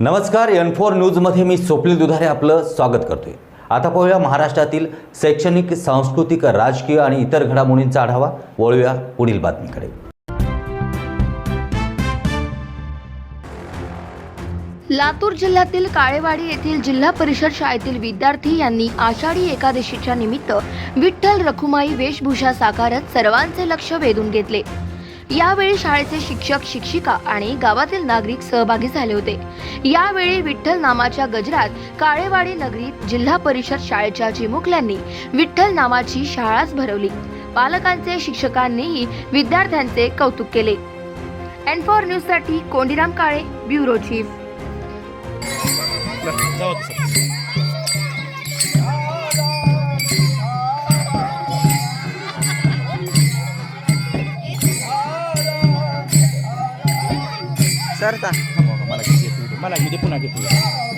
नमस्कार N four न्यूजमध्ये मी स्वप्नील दुधारे आपलं स्वागत करतोय. आता पाहूया महाराष्ट्रातील शैक्षणिक सांस्कृतिक राजकीय आणि इतर घडामोडींचा आढावा. वळूया पुढील बातमीकडे. लातूर जिल्ह्यातील काळेवाडी येथील जिल्हा परिषद शाळेतील विद्यार्थी यांनी आषाढी एकादशीच्या निमित्त विठ्ठल रखुमाई वेशभूषा साकारत सर्वांचे लक्ष वेधून घेतले. यावेळी शाळेचे शिक्षक शिक्षिका आणि गावातील नागरिक सहभागी झाले होते. यावेळी विठ्ठल नामाच्या गजरात काळेवाडी नगरीत जिल्हा परिषद शाळेच्या चिमुकल्यांनी विठ्ठल नामाची शाळाच भरवली. पालकांचे शिक्षकांनीही विद्यार्थ्यांचे कौतुक केले. एन फॉर न्यूजसाठी Kondiram Kale bureau chief. Sir का मला घेते मला घेते पुन्हा घेते